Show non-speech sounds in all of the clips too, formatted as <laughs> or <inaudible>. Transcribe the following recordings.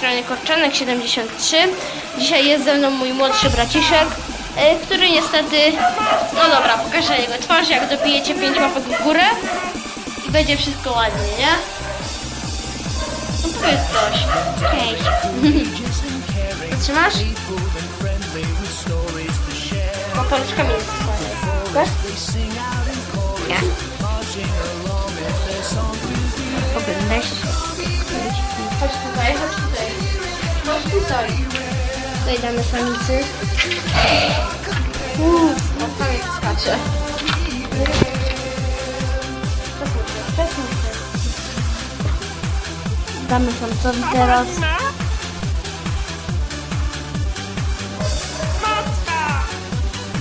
Korczanek 73. Dzisiaj jest ze mną mój młodszy braciszek, e, który niestety, no dobra, pokażę jego twarz, jak dobijecie 5 łapek w górę i będzie wszystko ładnie, nie? No powiedz coś. Cześć. <laughs> Trzymasz? Bo paluszkami jest twoje. Pokaż? Nie. Oglądasz? Tutaj. Tutaj damy samicy. Uuu, no samiec skacze. Damy samcowi teraz.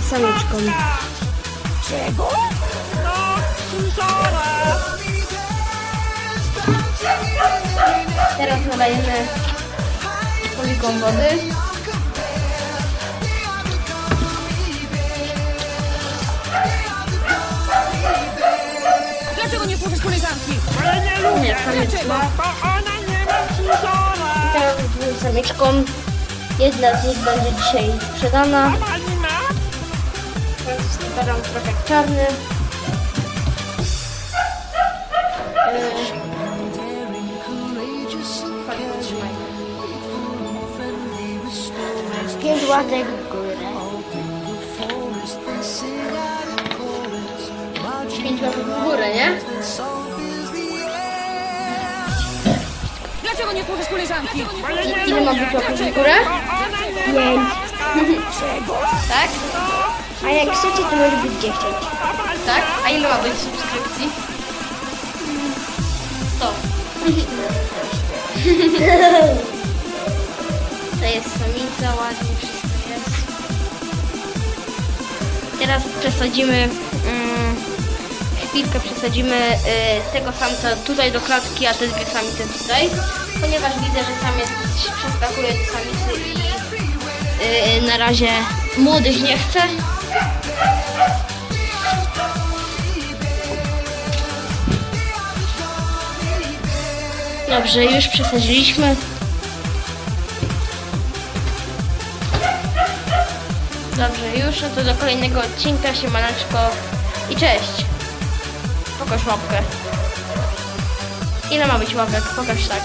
Samiczką. Czego? No! Teraz nalejemy poligon wody. Dlaczego nie słuchasz koleżanki? Ja nie lubię. Nie, Dlaczego? Bo ona nie ma słyszała. Teraz z samiczką. Jedna z nich będzie dzisiaj sprzedana. Więc zbieram trochę czarny. Pięć łatek w górę. Pięć łapek w górę, nie? Dlaczego nie słuchasz koleżanki? Ile ma lubię. być łapek w górę? Czego? Tak? A jak chcecie, to może być 10. A pani Tak? A ile ma być subskrypcji? 100. <laughs> To jest samica, ładnie wszystko jest. Teraz przesadzimy, mm, chwilkę przesadzimy y, tego samca tutaj do klatki, a te dwie samice tutaj, ponieważ widzę, że samiec przeskakuje do samicy i y, na razie młodych nie chce. Dobrze, już przesadziliśmy. Dobrze, już no to do kolejnego odcinka, siemaneczko i cześć. Pokaż łapkę. Ile ma być łapek? Pokaż tak.